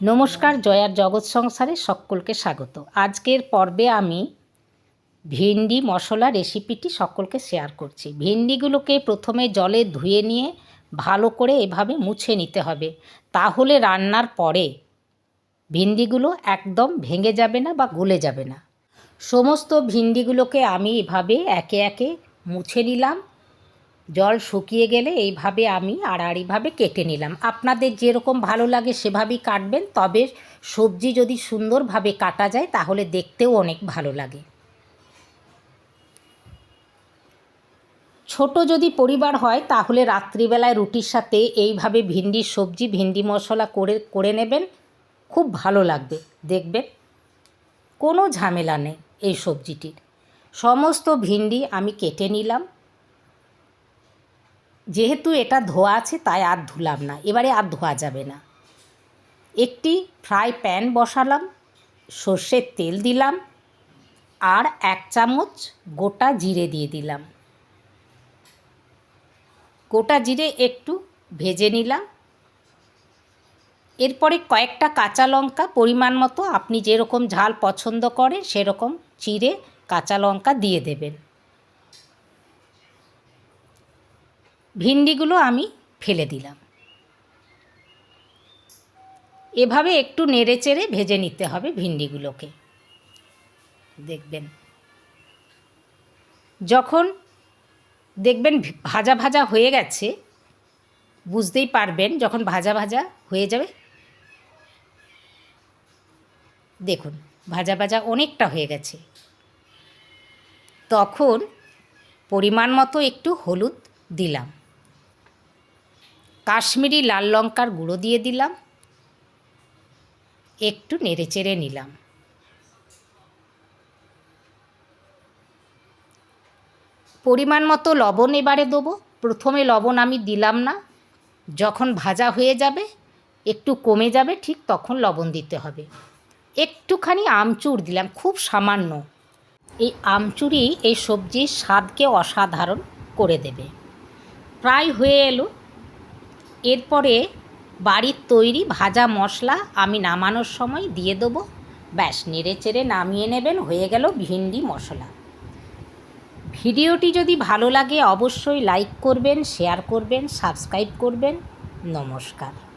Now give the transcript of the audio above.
নমস্কার, জয়ার জগৎ সংসারে সকলকে স্বাগত। আজকের পর্বে আমি ভিন্ডি মশলা রেসিপিটি সকলকে শেয়ার করছি। ভেন্ডিগুলোকে প্রথমে জলে ধুয়ে নিয়ে ভালো করে এভাবে মুছে নিতে হবে। তাহলে রান্নার পরে ভিন্ডিগুলো একদম ভেঙে যাবে না বা গলে যাবে না। সমস্ত ভিন্ডিগুলোকে আমি এভাবে একে একে মুছে নিলাম। জল শুকিয়ে গেলে এইভাবে আমি আড়াআড়িভাবে কেটে নিলাম। আপনাদের যেরকম ভালো লাগে সেভাবেই কাটবেন, তবে সবজি যদি সুন্দরভাবে কাটা যায় তাহলে দেখতেও অনেক ভালো লাগে। ছোট যদি পরিবার হয় তাহলে রাত্রিবেলায় রুটির সাথে এইভাবে ভিন্ডির সবজি, ভিন্ডি মশলা করে করে নেবেন। খুব ভালো লাগবে, দেখবেন। কোনো ঝামেলা নেই এই সবজিটির। সমস্ত ভিন্ডি আমি কেটে নিলাম। যেহেতু এটা ধোয়া আছে, তাই আর ধুলাম না। এবারে আর ধোয়া যাবে না। একটি ফ্রাই প্যান বসালাম সর্ষের তেল দিলাম, আর এক চামচ গোটা জিরে দিয়ে দিলাম। গোটা জিরে একটু ভেজে নিলাম। এরপরে কয়েকটা কাঁচা লঙ্কা পরিমাণ মতো, আপনি যেরকম ঝাল পছন্দ করেন, সেরকম চিড়ে কাঁচা লঙ্কা দিয়ে দেবেন। ভিন্ডিগুলো আমি ফেলে দিলাম। এভাবে একটু নেড়ে চেড়ে ভেজে নিতে হবে ভিন্ডিগুলোকে। দেখবেন। যখন দেখবেন ভাজা ভাজা হয়ে গেছে, বুঝতেই পারবেন যখন ভাজা ভাজা হয়ে যাবে। দেখুন, ভাজা ভাজা অনেকটা হয়ে গেছে। তখন পরিমাণ মতো একটু হলুদ দিলাম। কাশ্মীরি লাল লঙ্কার গুঁড়ো দিয়ে দিলাম। একটু নেড়ে নেড়েচেড়ে নিলাম। পরিমাণ মতো লবণ এবারে দেবো। প্রথমে লবণ আমি দিলাম না। যখন ভাজা হয়ে যাবে, একটু কমে যাবে, ঠিক তখন লবণ দিতে হবে। একটুখানি আমচুর দিলাম, খুব সামান্য। এই আমচুরই এই সবজির স্বাদকে অসাধারণ করে দেবে। প্রায় হয়ে এলো। এরপরে বাড়ির তৈরি ভাজা মশলা আমি নামানোর সময় দিয়ে দেবো। ব্যাস, নেড়ে চেড়ে নামিয়ে নেবেন, হয়ে গেল ভিন্ডি মশলা। ভিডিওটি যদি ভালো লাগে, অবশ্যই লাইক করবেন, শেয়ার করবেন, সাবস্ক্রাইব করবেন। নমস্কার।